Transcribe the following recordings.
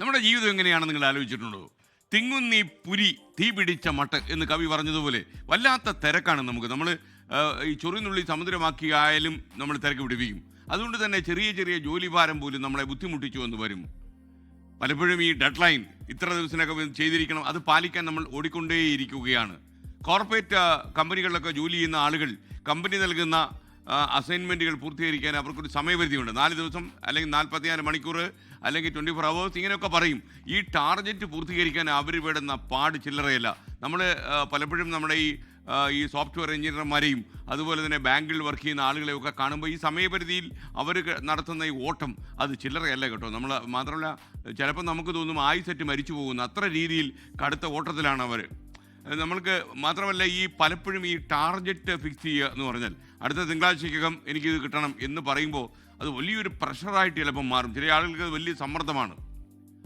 നമ്മുടെ ജീവിതം എങ്ങനെയാണെന്ന് നിങ്ങൾ ആലോചിച്ചിട്ടുണ്ടോ? തിങ്ങുന്നീ പുരി തീ പിടിച്ച മട്ട് എന്ന് കവി പറഞ്ഞതുപോലെ വല്ലാത്ത തിരക്കാണ് നമുക്ക്. നമ്മൾ ഈ ചൊറിനുള്ളി സമുദ്രമാക്കിയായാലും നമ്മൾ തിരക്ക് പിടിപ്പിക്കും. അതുകൊണ്ട് തന്നെ ചെറിയ ചെറിയ ജോലിഭാരം പോലും നമ്മളെ ബുദ്ധിമുട്ടിച്ചു എന്ന് വരും. പലപ്പോഴും ഈ ഡെഡ് ലൈൻ ഇത്ര ദിവസത്തിനൊക്കെ ചെയ്തിരിക്കണം അത് പാലിക്കാൻ നമ്മൾ ഓടിക്കൊണ്ടേയിരിക്കുകയാണ്. കോർപ്പറേറ്റ് കമ്പനികളിലൊക്കെ ജോലി ചെയ്യുന്ന ആളുകൾ കമ്പനി നൽകുന്ന അസൈൻമെന്റുകൾ പൂർത്തീകരിക്കാൻ അവർക്കൊരു സമയപരിധിയുണ്ട്. നാല് ദിവസം അല്ലെങ്കിൽ നാൽപ്പത്തിനാല് മണിക്കൂർ അല്ലെങ്കിൽ ട്വന്റി ഫോർ അവേഴ്സ് ഇങ്ങനെയൊക്കെ പറയും. ഈ ടാർഗറ്റ് പൂർത്തീകരിക്കാൻ അവർ വിടുന്ന പാട് ചില്ലറയല്ല. നമ്മൾ പലപ്പോഴും നമ്മുടെ ഈ ഈ സോഫ്റ്റ്വെയർ എഞ്ചിനീയർമാരെയും അതുപോലെ തന്നെ ബാങ്കിൽ വർക്ക് ചെയ്യുന്ന ആളുകളെയൊക്കെ കാണുമ്പോൾ ഈ സമയപരിധിയിൽ അവർ നടത്തുന്ന ഈ ഓട്ടം അത് ചില്ലറയല്ല കേട്ടോ. നമ്മൾ മാത്രമല്ല ചിലപ്പോൾ നമുക്ക് തോന്നും ആയുസെറ്റ് മരിച്ചു പോകുന്നു അത്ര രീതിയിൽ കടുത്ത ഓട്ടത്തിലാണ് അവർ നമ്മൾക്ക് മാത്രമല്ല ഈ പലപ്പോഴും ഈ ടാർഗറ്റ് ഫിക്സ് ചെയ്യുക എന്ന് പറഞ്ഞാൽ അടുത്ത തിങ്കളാഴ്ചക്കകം എനിക്കിത് കിട്ടണം എന്ന് പറയുമ്പോൾ അത് വലിയൊരു പ്രഷറായിട്ട് ചിലപ്പം മാറും. ചില ആളുകൾക്ക് വലിയ സമ്മർദ്ദമാണ്.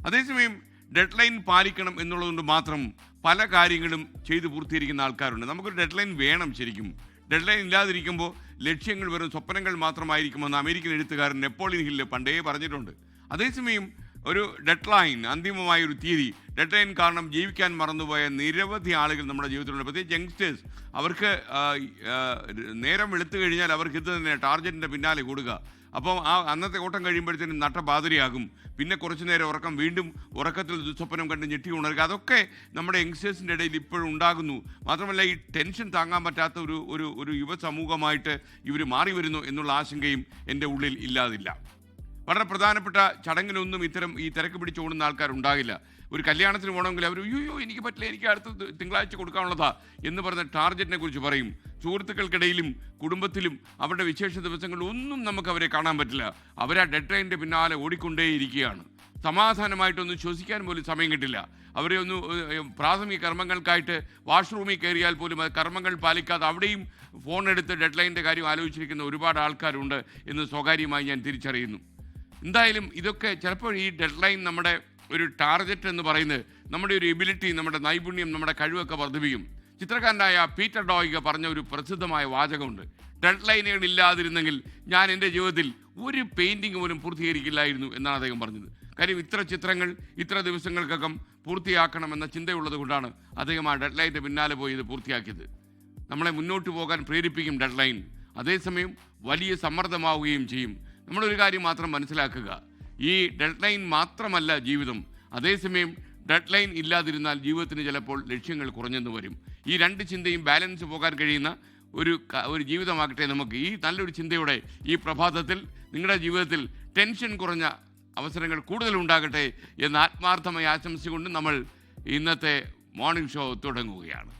അതേസമയം ഡെഡ് ലൈൻ പാലിക്കണം എന്നുള്ളതുകൊണ്ട് മാത്രം പല കാര്യങ്ങളും ചെയ്തു പൂർത്തീകരിക്കുന്ന ആൾക്കാരുണ്ട്. നമുക്കൊരു ഡെഡ് ലൈൻ വേണം ശരിക്കും. ഡെഡ് ലൈൻ ഇല്ലാതിരിക്കുമ്പോൾ ലക്ഷ്യങ്ങൾ വെറും സ്വപ്നങ്ങൾ മാത്രമായിരിക്കുമെന്ന് അമേരിക്കൻ എഴുത്തുകാരൻ നെപ്പോളിയൻ ഹില്ല് പണ്ടേ പറഞ്ഞിട്ടുണ്ട്. അതേസമയം ഒരു ഡെഡ് ലൈൻ അന്തിമമായ ഒരു തീയതി. ഡെഡ് ലൈൻ കാരണം ജീവിക്കാൻ മറന്നുപോയ നിരവധി ആളുകൾ നമ്മുടെ ജീവിതത്തിലുണ്ട്. പ്രത്യേകിച്ച് യങ്സ്റ്റേഴ്സ്. അവർക്ക് നേരം വെളുത്തു കഴിഞ്ഞാൽ അവർക്ക് ഇത് തന്നെ ടാർഗറ്റിന്റെ പിന്നാലെ കൂടുക. അപ്പം ആ അന്നത്തെ ഓട്ടം കഴിയുമ്പോഴത്തേനും നട്ടപാതിരിയാകും പിന്നെ കുറച്ചു നേരം ഉറക്കം വീണ്ടും ഉറക്കത്തിൽ ദുസ്വപ്നം കണ്ട് ഞെട്ടി ഉണരുക. അതൊക്കെ നമ്മുടെ യങ്സ്റ്റേഴ്സിന്റെ ഇടയിൽ ഇപ്പോഴും ഉണ്ടാകുന്നു. മാത്രമല്ല ഈ ടെൻഷൻ താങ്ങാൻ പറ്റാത്ത ഒരു ഒരു ഒരു യുവസമൂഹമായിട്ട് ഇവർ മാറി വരുന്നു എന്നുള്ള ആശങ്കയും എന്റെ ഉള്ളിൽ ഇല്ലാതില്ല. വളരെ പ്രധാനപ്പെട്ട ചടങ്ങിനൊന്നും ഇത്തരം ഈ തിരക്ക് പിടിച്ച് ഓടുന്ന ആൾക്കാരുണ്ടാകില്ല. ഒരു കല്യാണത്തിന് പോകണമെങ്കിൽ അവർ അയ്യോ എനിക്ക് പറ്റില്ല എനിക്ക് അടുത്ത തിങ്കളാഴ്ച കൊടുക്കാനുള്ളതാ എന്ന് പറഞ്ഞ ടാർഗറ്റിനെ കുറിച്ച് പറയും. സുഹൃത്തുക്കൾക്കിടയിലും കുടുംബത്തിലും അവരുടെ വിശേഷ ദിവസങ്ങളിൽ ഒന്നും നമുക്ക് അവരെ കാണാൻ പറ്റില്ല. അവർ ആ ഡെഡ് ലൈന്റെ പിന്നാലെ ഓടിക്കൊണ്ടേയിരിക്കുകയാണ്. സമാധാനമായിട്ടൊന്നും ശ്വസിക്കാൻ പോലും സമയം കിട്ടില്ല. അവരെ ഒന്ന് പ്രാഥമിക കർമ്മങ്ങൾക്കായിട്ട് വാഷ്റൂമിൽ കയറിയാൽ പോലും അത് കർമ്മങ്ങൾ പാലിക്കാതെ അവിടെയും ഫോൺ എടുത്ത് ഡെഡ് ലൈന്റെ കാര്യം ആലോചിച്ചിരിക്കുന്ന ഒരുപാട് ആൾക്കാരുണ്ട് എന്ന് സ്വകാര്യമായി ഞാൻ തിരിച്ചറിയുന്നു. എന്തായാലും ഇതൊക്കെ ചിലപ്പോൾ ഈ ഡെഡ് ലൈൻ നമ്മുടെ ഒരു ടാർഗറ്റ് എന്ന് പറയുന്നത് നമ്മുടെ ഒരു എബിലിറ്റി നമ്മുടെ നൈപുണ്യം നമ്മുടെ കഴിവൊക്കെ വർദ്ധിപ്പിക്കും. ചിത്രകാരനായ പീറ്റർ ഡോയിക പറഞ്ഞ ഒരു പ്രസിദ്ധമായ വാചകമുണ്ട്. ഡെഡ് ലൈനുകൾ ഇല്ലാതിരുന്നെങ്കിൽ ഞാൻ എന്റെ ജീവിതത്തിൽ ഒരു പെയിന്റിങ് പോലും പൂർത്തീകരിക്കില്ലായിരുന്നു എന്നാണ് അദ്ദേഹം പറഞ്ഞത്. കാര്യം ഇത്ര ചിത്രങ്ങൾ ഇത്ര ദിവസങ്ങൾക്കകം പൂർത്തിയാക്കണമെന്ന ചിന്തയുള്ളത് കൊണ്ടാണ് അദ്ദേഹം ആ ഡെഡ് ലൈന്റെ പിന്നാലെ പോയി ഇത് പൂർത്തിയാക്കിയത്. നമ്മളെ മുന്നോട്ട് പോകാൻ പ്രേരിപ്പിക്കും ഡെഡ് ലൈൻ അതേസമയം വലിയ സമ്മർദ്ദമാവുകയും ചെയ്യും. നമ്മളൊരു കാര്യം മാത്രം മനസ്സിലാക്കുക. ഈ ഡെഡ് ലൈൻ മാത്രമല്ല ജീവിതം. അതേസമയം ഡെഡ് ലൈൻ ഇല്ലാതിരുന്നാൽ ജീവിതത്തിന് ചിലപ്പോൾ ലക്ഷ്യങ്ങൾ കുറഞ്ഞെന്ന് വരും. ഈ രണ്ട് ചിന്തയും ബാലൻസ് പോകാൻ കഴിയുന്ന ഒരു ഒരു ജീവിതമാകട്ടെ നമുക്ക്. ഈ നല്ലൊരു ചിന്തയോടെ ഈ പ്രഭാതത്തിൽ നിങ്ങളുടെ ജീവിതത്തിൽ ടെൻഷൻ കുറഞ്ഞ അവസരങ്ങൾ കൂടുതൽ ഉണ്ടാകട്ടെ എന്ന് ആത്മാർത്ഥമായി ആശംസിച്ചുകൊണ്ട് നമ്മൾ ഇന്നത്തെ മോർണിംഗ് ഷോ തുടങ്ങുകയാണ്.